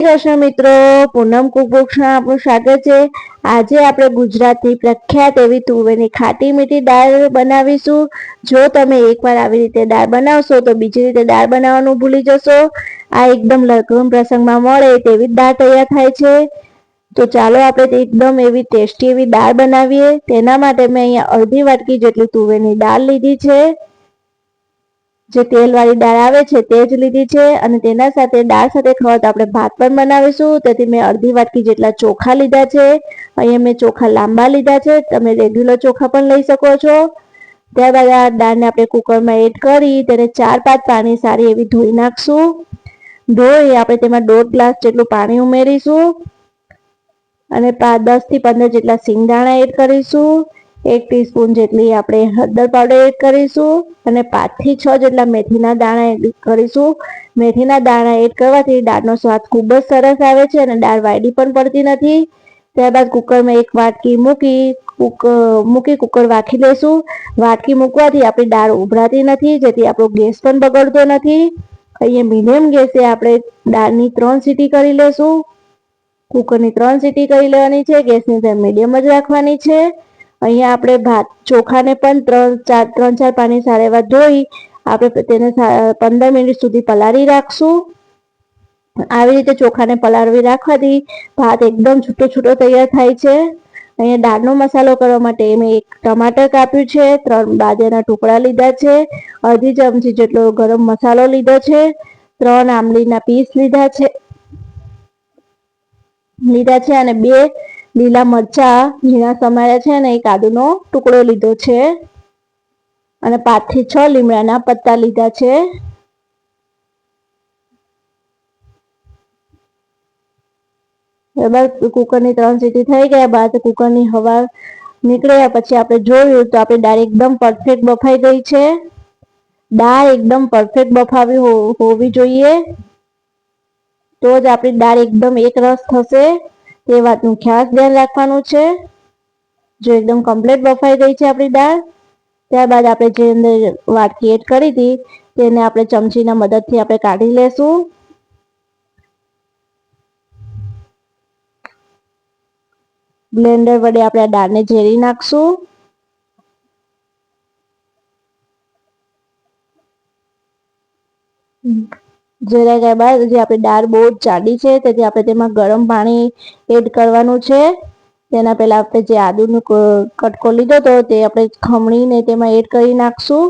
કૃષ્ણ મિત્રો, પૂનમ કુકબુક્સમાં આપણું સ્વાગત છે. આજે આપણે ગુજરાતની પ્રખ્યાત એવી તુવેરની ખાટી મીઠી દાળ બનાવીશું. જો તમે એકવાર આવી રીતે દાળ બનાવશો, તો બીજી રીતે દાળ બનાવવાનું ભૂલી જશો. આ એકદમ લગ્ન પ્રસંગમાં મળે તેવી જ દાળ તૈયાર થાય છે. તો ચાલો આપણે એકદમ એવી ટેસ્ટી એવી દાળ બનાવીએ. તેના માટે મેં અહીંયા અડધી વાટકી જેટલી તુવેરની દાળ લીધી છે. જે તેલવાળી દાળ આવે છે તે જ લીધી છે અને તેના સાથે દાળ સાથે ખવત આપણે ભાત પણ બનાવીશું. તેથી મેં અડધી વાટકી જેટલા ચોખા લીધા છે. અહીંયા મેં ચોખા લાંબા લીધા છે. તમે રેગ્યુલર ચોખા પણ લઈ શકો છો. ત્યારબાદ આ દાળને આપણે કુકરમાં એડ કરી તેને ચાર પાંચ પાણી સારી એવી ધોઈ નાખશું. ધોઈ આપણે તેમાં દોઢ ગ્લાસ જેટલું પાણી ઉમેરીશું. અને દસથી પંદર જેટલા સિંગદાણા એડ કરીશું. એક ટીસ્પૂન જેટલી આપણે હળદર પાવડર એડ કરીશું અને પાંચથી છ જેટલા મેથીના દાણા એડ કરીશું. મેથીના દાણા એડ કરવાથી દાળનો સ્વાદ ખૂબ જ સરસ આવે છે અને દાળ વાયડી પણ પડતી નથી. ત્યારબાદ કુકરમાં એક વાટકી મૂકી કુક, મૂકી કુકર વાખી લઈશું વાટકી મૂકવાથી આપણી દાળ ઉભરાતી નથી, જેથી આપણો ગેસ પણ બગડતો નથી. અહીંયા મીડિયમ ગેસે આપણે દાળની ત્રણ સીટી કરી લેશું. કુકરની ત્રણ સીટી કરી લેવાની છે, ગેસની ફ્લેમ મીડિયમ જ રાખવાની છે. અહીંયા આપણે ભાત ચોખાને પણ ત્રણ ચાર ત્રણ ચાર પાણી સારા એવા ધોઈ આપણે તેને પંદર મિનિટ સુધી પલાળી રાખશું. આવી રીતે ચોખાને પલાળવી રાખવાથી ભાત એકદમ છૂટો છૂટો તૈયાર થાય છે. અહીંયા દાળનો મસાલો કરવા માટે મેં એક ટમાટર કાપ્યું છે, ત્રણ બાજરાના ટુકડા લીધા છે, અડધી ચમચી જેટલો ગરમ મસાલો લીધો છે, ત્રણ આંબલીના પીસ લીધા છે લીધા છે અને બે લીલા મરચા, ઝીણા સમાર્યા છે અને એક આદુનો ટુકડો લીધો છે. અને પાંચથી છ લીમડાના પત્તા લીધા છે. બરાબર કુકરની ત્રણ સીટી થઈ ગયા બાદ કુકરની હવા નીકળ્યા પછી આપણે જોયું તો આપણી દાળ એકદમ પરફેક્ટ બફાઈ ગઈ છે. દાળ એકદમ પરફેક્ટ બફાવી હોવી જોઈએ. તો જ આપણી દાળ એકદમ એક રસ થશે. તે વાતનું ખાસ ધ્યાન રાખવાનું છે. જો એકદમ કમ્પ્લીટ બફાઈ ગઈ છે આપણી દાળ, ત્યારબાદ આપણે જે અંદર વાટ એડ કરી હતી, તેને આપણે ચમચીના મદદથી આપણે કાઢી લેશું. બ્લેન્ડર વડે આપણે આ દાળને ઝેરી નાખશું. ઝેરાઈ ગયા બાદ જે આપણી દાળ બહુ જાડી છે, તેથી આપણે તેમાં ગરમ પાણી એડ કરવાનું છે. તેના પહેલાં આપણે જે આદુનો કટકો લીધો હતો તે આપણે ખમણીને તેમાં એડ કરી નાખશું.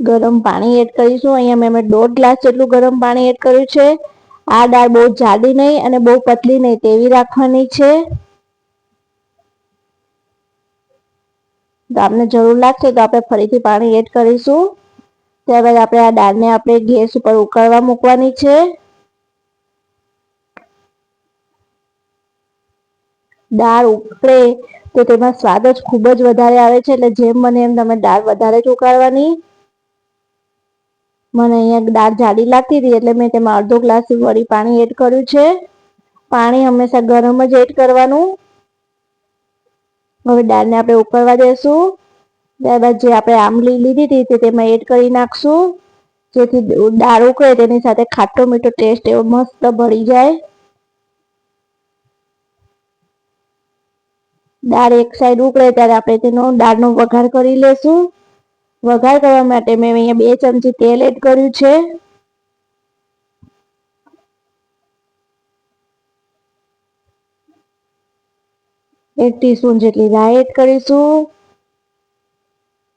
ગરમ પાણી એડ કરીશું. અહીંયા મેં દોઢ ગ્લાસ જેટલું ગરમ પાણી એડ કર્યું છે. આ દાળ બહુ જાડી નહીં અને બહુ પતલી નહીં, તેવી રાખવાની છે. તો આપને જરૂર લાગશે તો આપણે ફરીથી પાણી એડ કરીશું. ત્યારબાદ આપણે આ દાળને આપણે ગેસ ઉપર ઉકળવા મૂકવાની છે. દાળ ઉકળે તો તેમાં સ્વાદ જ ખૂબ જ વધારે આવે છે. એટલે જેમ બને એમ તમે દાળ વધારે જ ઉકાળવાની. મને અહીંયા દાળ જાડી લાગતી હતી એટલે મેં તેમાં અડધો ગ્લાસ વળી પાણી એડ કર્યું છે. પાણી હંમેશા ગરમ જ એડ કરવાનું. હવે દાળને આપણે ઉકળવા દેશું. ત્યારબાદ જે આપણે આમલી લીધી હતી તે તેમાં એડ કરી નાખશું. જેથી દાળ ઉકળે તેની સાથે ખાટો મીઠો ટેસ્ટ એવો મસ્ત ભળી જાય. દાળ એક સાઈડ ઉકળે ત્યારે આપણે તેનો દાળનો વઘાર કરી લેશું. વઘાર કરવા માટે મેં અહીંયા બે ચમચી તેલ એડ કર્યું છે. એક ટીસ્પૂન જેટલી રાઈ એડ કરીશું.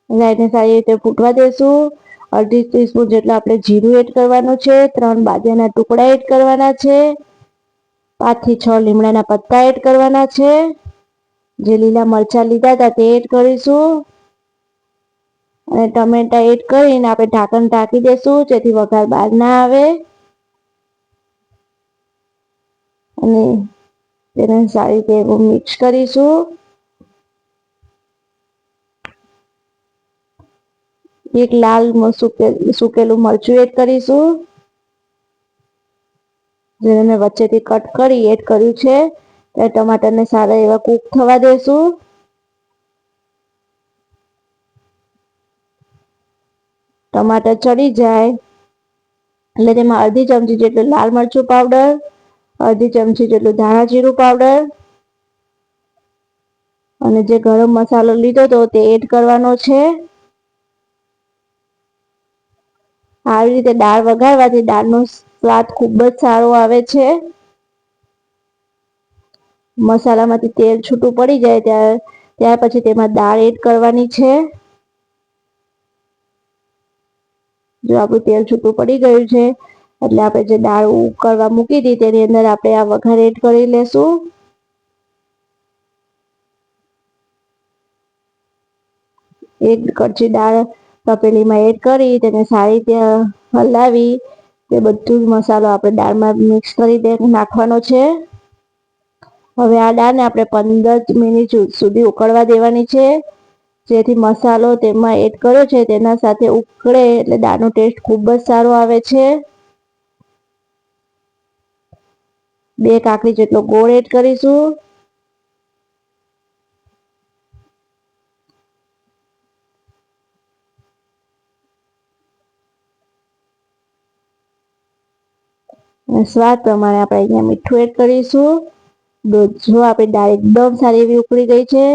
રાઈને સારી રીતે ફૂટવા દેશું. અડધી ટીસ્પૂન જેટલું આપણે જીરું એડ કરવાનું છે. ત્રણ બાજરાના ટુકડા એડ કરવાના છે. પાંચથી છ લીમડાના પત્તા એડ કરવાના છે. જે લીલા મરચાં લીધા હતા તે એડ કરીશું. અને ટમેટા એડ કરીને આપણે ઢાંકણ ઢાંકી દેશું, જેથી વઘાર બહાર ના આવે. અને તેને સારી રીતે મિક્સ કરીશું. એક લાલ સુકેલું મરચું એડ કરીશું. જેને વચ્ચેથી કટ કરી, એડ કર્યું છે. તે ટમાટરને સારા એવા કૂક થવા દેશું. ટમાટર ચડી જાય. એટલે તેમાં અડધી ચમચી જેટલું લાલ મરચું પાવડર અડધી ચમચી જેટલું ધાણા જીરું પાવડર અને જે ગરમ મસાલો લીધો હતો તે એડ કરવાનો છે. આવી રીતે દાળ વઘારવાથી દાળનો સ્વાદ ખૂબ જ સારો આવે છે. મસાલામાંથી તેલ છૂટું પડી જાય ત્યાર ત્યાર પછી તેમાં દાળ એડ કરવાની છે. જો આપણું તેલ છૂટું પડી ગયું છે, એટલે આપણે જે દાળ ઉકળવા મૂકી હતી તેની અંદર આપણે આ વઘાર એડ કરી લેશું. એક કડચી દાળ તપેલીમાં એડ કરી, તેને સારી રીતે હલાવી, તે બધું જ મસાલો આપણે દાળમાં મિક્સ કરી દે, નાખવાનો છે. હવે આ દાળને આપણે પંદર મિનિટ સુધી ઉકળવા દેવાની છે. જેથી મસાલો તેમાં એડ કર્યો છે, તેના સાથે ઉકળે એટલે દાળનો ટેસ્ટ ખૂબ જ સારો આવે છે. બે કાકડી જેટલો ગોળ એડ કરીશું. સ્વાદ પ્રમાણે આપણે અહીંયા મીઠું એડ કરીશું. જો આપણી દાળ એકદમ સારી એવી ઉકળી ગઈ છે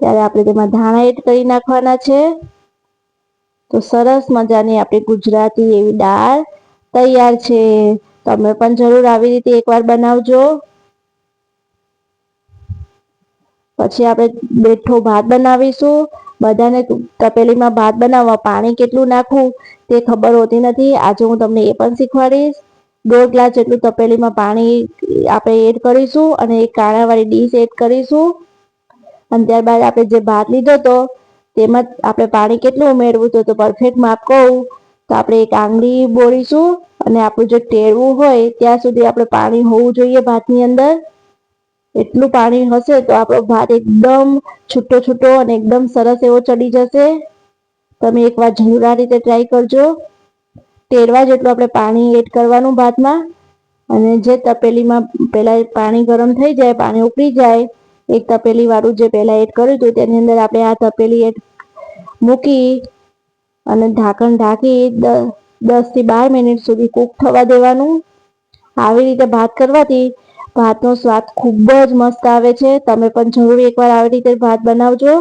ત્યારે આપણે તેમાં ધાણા એડ કરી નાખવાના છે. તો સરસ મજાની આપણી ગુજરાતી એવી દાળ તૈયાર છે. તમે પણ જરૂર આવી રીતે એકવાર બનાવજો. પછી આપણે બેઠો ભાત બનાવીશું. બધાને તપેલીમાં ભાત બનાવવા પાણી કેટલું નાખવું તે ખબર હોતી નથી. આજે હું તમને એ પણ શીખવાડીશ. દોઢ ગ્લાસ જેટલું તપેલીમાં પાણી આપણે એડ કરીશું અને એક કાણાવાળી ડીશ એડ કરીશું. અને ત્યારબાદ આપણે જે ભાત લીધો હતો તેમાં આપણે પાણી કેટલું ઉમેરવું તો પરફેક્ટ માપ કહું. તો આપણે એક આંગળી બોળીશું અને આપણું જે ટેરવું હોય, ત્યાં સુધી આપણે પાણી હોવું જોઈએ ભાતની અંદર. એટલું પાણી હશે તો આપણો ભાત એકદમ છૂટો છૂટો અને એકદમ સરસ એવો ચડી જશે. તમે એકવાર જરૂર આ રીતે ટ્રાય કરજો. તેરવા જેટલું આપણે પાણી એડ કરવાનું ભાતમાં. અને જે તપેલીમાં પહેલાં પાણી ગરમ થઈ જાય, પાણી ઉકળી જાય એક તપેલી વાળું જે પહેલાં એડ કર્યું હતું, તેની અંદર આપણે આ તપેલી એડ મૂકી અને ઢાંકણ ઢાંકી દસથી બાર મિનિટ સુધી કૂક થવા દેવાનું. આવી રીતે ભાત કરવાથી ભાતનો સ્વાદ ખૂબ જ મસ્ત આવે છે. તમે પણ જરૂર એકવાર આવી રીતે ભાત બનાવજો.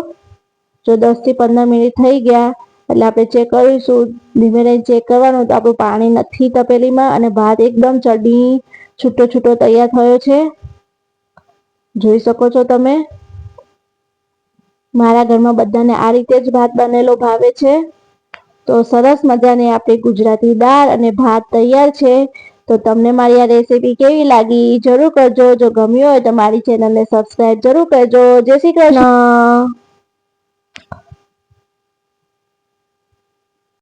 જો દસથી પંદર મિનિટ થઈ ગયા, એટલે આપણે ચેક કરીશું. ધીમે રહીને ચેક કરવાનું તો આપણું પાણી નથી તપેલીમાં અને ભાત એકદમ ચડી છૂટો છૂટો તૈયાર થયો છે. જોઈ શકો છો તમે? મારા ઘરમાં બધાને આ રીતે જ ભાત બનેલો ભાવે છે. તો સરસ મજાની આપણી ગુજરાતી દાળ અને ભાત તૈયાર છે. તો તમને મારી આ રેસીપી કેવી લાગી જરૂર કરજો. જો ગમ્યું હોય તો મારી ચેનલને સબસ્ક્રાઈબ જરૂર કરજો. જય શ્રી કૃષ્ણ.